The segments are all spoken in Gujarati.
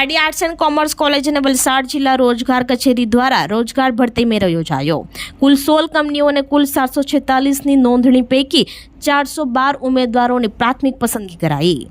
Pardi arts and commerce college અને વલસાડ જિલ્લા રોજગાર કચેરી દ્વારા રોજગાર ભરતી મેળો યોજાયો. કુલ સોળ કંપનીઓ અને કુલ સાતસો છેતાલીસની નોંધણી પૈકી ચારસો બાર ઉમેદવારોની પ્રાથમિક પસંદગી કરાઈ.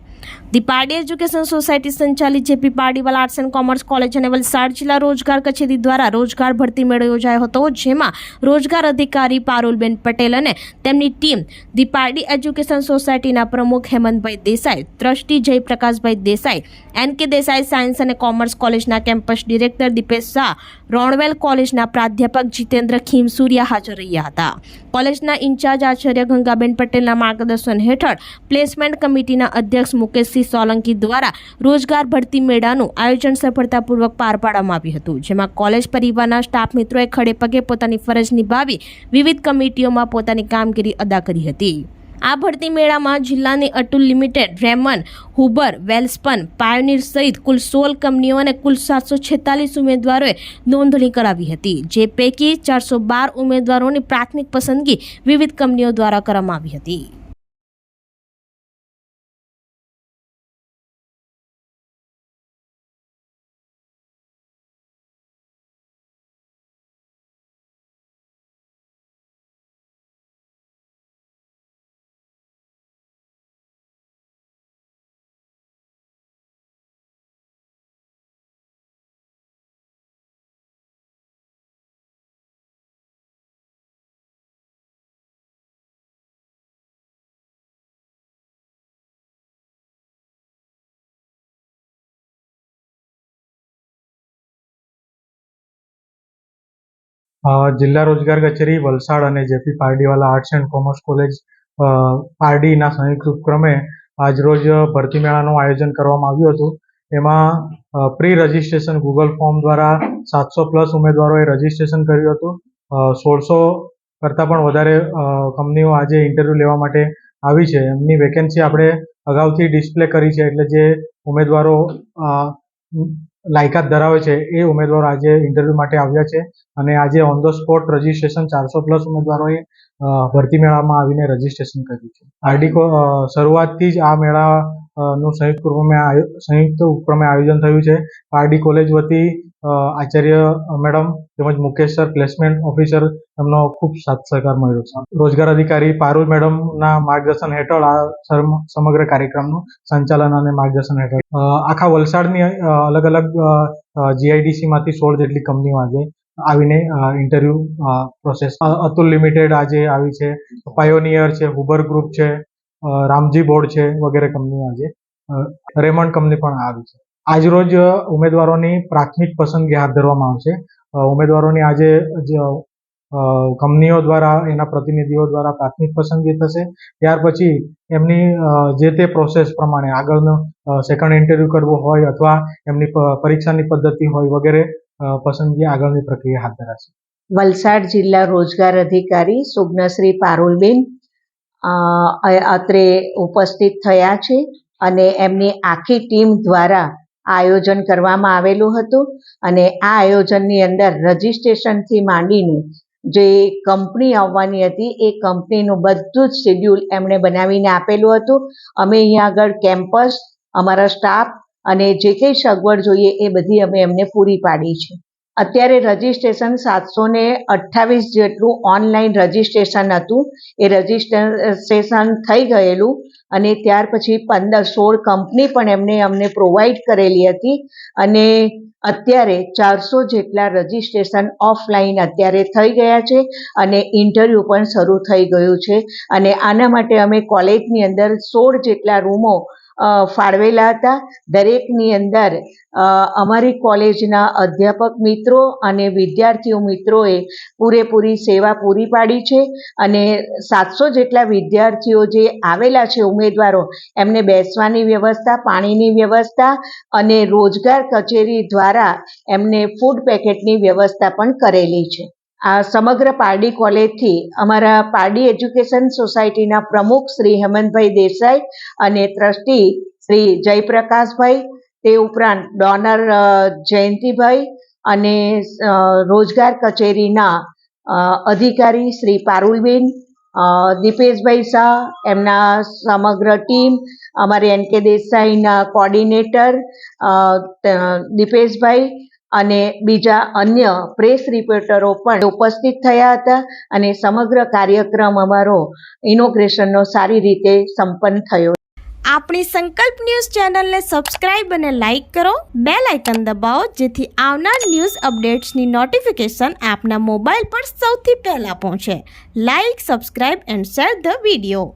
ધી પાડી એજ્યુકેશન સોસાયટી સંચાલિત JP Pardiwala arts and commerce college અને વલસાડ જિલ્લા રોજગાર કચેરી દ્વારા રોજગાર ભરતી મેળો યોજાયો હતો, જેમાં રોજગાર અધિકારી પારુલબેન પટેલ અને તેમની ટીમ ધી પાડી એજ્યુકેશન સોસાયટીના પ્રમુખ Hemantbhai Desai, trustee Jayprakashbhai Desai, N K Desai science અને કોમર્સ કોલેજના કેમ્પસ ડિરેક્ટર દીપેશ શાહ, રોણવેલ કોલેજના પ્રાધ્યાપક જીતેન્દ્ર ખીમસુરિયા હાજર રહ્યા હતા. કોલેજના ઇન્ચાર્જ આચાર્ય ગંગાબેન પટેલના માર્ગદર્શન હેઠળ પ્લેસમેન્ટ કમિટીના અધ્યક્ષ મુકેશસિંહ સોલંકી દ્વારા રોજગાર ભરતી મેળાનું આયોજન સફળતાપૂર્વક પાર પાડવામાં આવ્યું હતું, જેમાં કોલેજ પરિવારના સ્ટાફ મિત્રોએ ખડે પગે પોતાની ફરજ નિભાવી વિવિધ કમિટીઓમાં પોતાની કામગીરી અદા કરી હતી. આ ભરતી મેળામાં જિલ્લાની Atul limited, Raymond, Huber, Welspun, Pioneer સહિત કુલ સોળ કંપનીઓ અને કુલ સાતસો છેતાલીસ ઉમેદવારોએ નોંધણી કરાવી હતી, જે પૈકી ચારસો બાર ઉમેદવારોની પ્રાથમિક પસંદગી વિવિધ કંપનીઓ દ્વારા કરવામાં આવી હતી. જિલ્લા રોજગાર કચેરી, વલસાડ અને JP Pardiwala arts and commerce college પારડીના સંયુક્ત ઉપક્રમે આજરોજ ભરતી મેળાનું આયોજન કરવામાં આવ્યું હતું. એમાં પ્રી રજિસ્ટ્રેશન ગૂગલ ફોર્મ દ્વારા સાતસો પ્લસ ઉમેદવારોએ રજિસ્ટ્રેશન કર્યું હતું. સોળસો કરતાં પણ વધારે કંપનીઓ આજે ઇન્ટરવ્યૂ લેવા માટે આવી છે. એમની વેકેન્સી આપણે અગાઉથી ડિસ્પ્લે કરી છે એટલે જે ઉમેદવારો લાયકાત ધરાવે છે એ ઉમેદવારો આજે ઇન્ટરવ્યૂ માટે આવ્યા છે અને આજે ઓન ધ સ્પોટ રજીસ્ટ્રેશન ચારસો પ્લસ ઉમેદવારોએ ભરતી મેળામાં આવીને રજીસ્ટ્રેશન કર્યું છે. આરડી શરૂઆતથી જ આ મેળા નું સંયુક્ત ઉપક્રમે સંયુક્ત ઉપક્રમે આયોજન થયું છે. આરડી કોલેજ વતી આચાર્ય મેડમ તેમજ મુકેશ સર, પ્લેસમેન્ટ ઓફિસર એમનો ખૂબ સાથ સહકાર મળ્યો છે. રોજગાર અધિકારી પારુલ મેડમના માર્ગદર્શન હેઠળ આ સમ- સમગ્ર કાર્યક્રમનું સંચાલન અને માર્ગદર્શન હેઠળ. આખા વલસાડની અલગ અલગ જીઆઈડીસી માંથી સોળ જેટલી કંપનીઓ આજે આવીને ઇન્ટરવ્યુ પ્રોસેસ. અતુલ લિમિટેડ આજે આવી છે. પાયોનિયર છે હુબર ગ્રુપ છે રામજી બોર્ડ છે વગેરે કંપનીઓ આજે રેમન્ડ કંપની પણ આવી છે. આજરોજ ઉમેદવારોની પ્રાથમિક પસંદગી હાથ ધરવામાં આવશે. ઉમેદવારોની આજે કંપનીઓ દ્વારા, એના પ્રતિનિધિઓ દ્વારા પ્રાથમિક પસંદગી થશે. ત્યાર પછી એમની જે તે પ્રોસેસ પ્રમાણે આગળનો સેકન્ડ ઇન્ટરવ્યુ કરવો હોય અથવા એમની પરીક્ષાની પદ્ધતિ હોય વગેરે પસંદગી આગળની પ્રક્રિયા હાથ ધરાશે. વલસાડ જિલ્લા રોજગાર અધિકારી સુગ્નશ્રી પારુલબેન અત્રે ઉપસ્થિત થયા છે અને એમની આખી ટીમ દ્વારા આયોજન કરવામાં આવેલું હતું અને આ આયોજનની અંદર રજિસ્ટ્રેશનથી માંડીને જે કંપની આવવાની હતી, એ કંપનીનું બધું જ શેડ્યુલ એમણે બનાવીને આપેલું હતું. અમે અહીંયા આગળ કેમ્પસ અમારા સ્ટાફ અને જે કંઈ સગવડ જોઈએ એ બધી અમે એમને પૂરી પાડી છે. અત્યારે રજિસ્ટ્રેશન સાતસો ને અઠ્ઠાવીસ જેટલું ઓનલાઈન રજિસ્ટ્રેશન હતું. એ રજિસ્ટ્રેશન થઈ ગયેલું અને ત્યાર પછી પંદર સોળ કંપની પણ એમને અમને પ્રોવાઈડ કરેલી હતી. અને અત્યારે ચારસો જેટલા રજિસ્ટ્રેશન ઓફલાઈન અત્યારે થઈ ગયા છે અને ઇન્ટરવ્યૂ પણ શરૂ થઈ ગયું છે. અને આના માટે અમે કોલેજની અંદર સોળ જેટલા રૂમો ફાળવેલા હતા. દરેકની અંદર અમારી કોલેજના અધ્યાપક મિત્રો અને વિદ્યાર્થીઓ મિત્રોએ પૂરેપૂરી સેવા પૂરી પાડી છે અને સાતસો જેટલા વિદ્યાર્થીઓ જે આવેલા છે ઉમેદવારો, એમને બેસવાની વ્યવસ્થા, પાણીની વ્યવસ્થા અને રોજગાર કચેરી દ્વારા એમને ફૂડ પેકેટની વ્યવસ્થા પણ કરેલી છે. આ સમગ્ર પારડી કોલેજથી અમારા પારડી એજ્યુકેશન સોસાયટીના પ્રમુખ શ્રી હેમંતભાઈ દેસાઈ અને ટ્રસ્ટી શ્રી જયપ્રકાશભાઈ, તે ઉપરાંત ડોનર જયંતિભાઈ અને રોજગાર કચેરીના અધિકારી શ્રી પારુલબેન દીપેશભાઈ શાહ, એમના સમગ્ર ટીમ, અમારી એન કે દેસાઈના કોર્ડિનેટર દીપેશભાઈ અને બીજા અન્ય પ્રેસ રિપોર્ટરો પણ ઉપસ્થિત થયા હતા અને સમગ્ર કાર્યક્રમ અમારો ઇનોગ્રેશનનો સારી રીતે સંપન્ન થયો. આપણી સંકલ્પ ન્યૂઝ ચેનલને સબસ્ક્રાઇબ અને લાઇક કરો. બે લાઇકન દબાવો જેથી આવનાર ન્યૂઝ અપડેટ્સની નોટિફિકેશન આપના મોબાઈલ પર સૌથી પહેલાં પહોંચે. Like, subscribe and share the video.